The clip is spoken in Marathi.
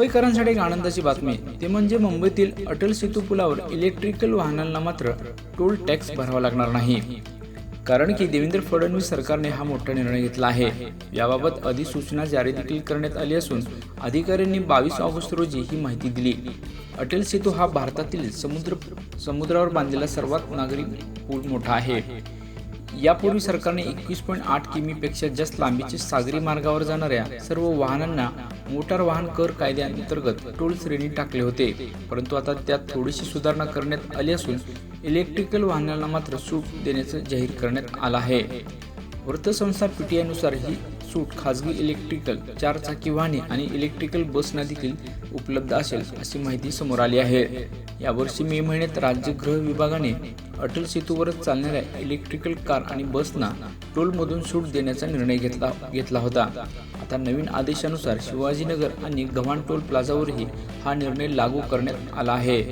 मुंबईकरांसाठी एक आनंदाची बातमी ते म्हणजे मुंबईतील अटल सेतू पुलावर इलेक्ट्रिकल वाहनांना मात्र टोल टॅक्स भरावा लागणार नाही. कारण की देवेंद्र फडणवीस सरकारने हा मोठा निर्णय घेतला आहे. याबाबत अधिसूचना जारी देखील करण्यात आली असून अधिकाऱ्यांनी बावीस ऑगस्ट रोजी ही माहिती दिली. अटल सेतू हा भारतातील समुद्र समुद्रावर बांधलेला सर्वात नागरिक पूल मोठा आहे. यापूर्वी सरकारने एकवीस पॉईंट आठ किमीपेक्षा जास्त लांबीचे सागरी मार्गावर जाणाऱ्या सर्व वाहनांना मोटार वाहन कर कायद्याअंतर्गत टोल श्रेणी टाकले होते. परंतु आता त्यात थोडीशी सुधारणा करण्यात आली असून इलेक्ट्रिकल वाहनांना मात्र सूट देण्याचं जाहीर करण्यात आलं आहे. वृत्तसंस्था पीटीआयनुसार ही सूट खाजगी इलेक्ट्रिकल चारचाकी वाहने आणि इलेक्ट्रिकल बसना देखील उपलब्ध असेल अशी माहिती समोर आली आहे. यावर्षी मे महिन्यात राज्य गृह विभागाने अटल सेतूवरच चालणाऱ्या इलेक्ट्रिकल कार आणि बसना टोलमधून सूट देण्याचा निर्णय घेतला घेतला होता. आता नवीन आदेशानुसार शिवाजीनगर आणि गव्हाण टोल प्लाझावरही हा निर्णय लागू करण्यात आला आहे.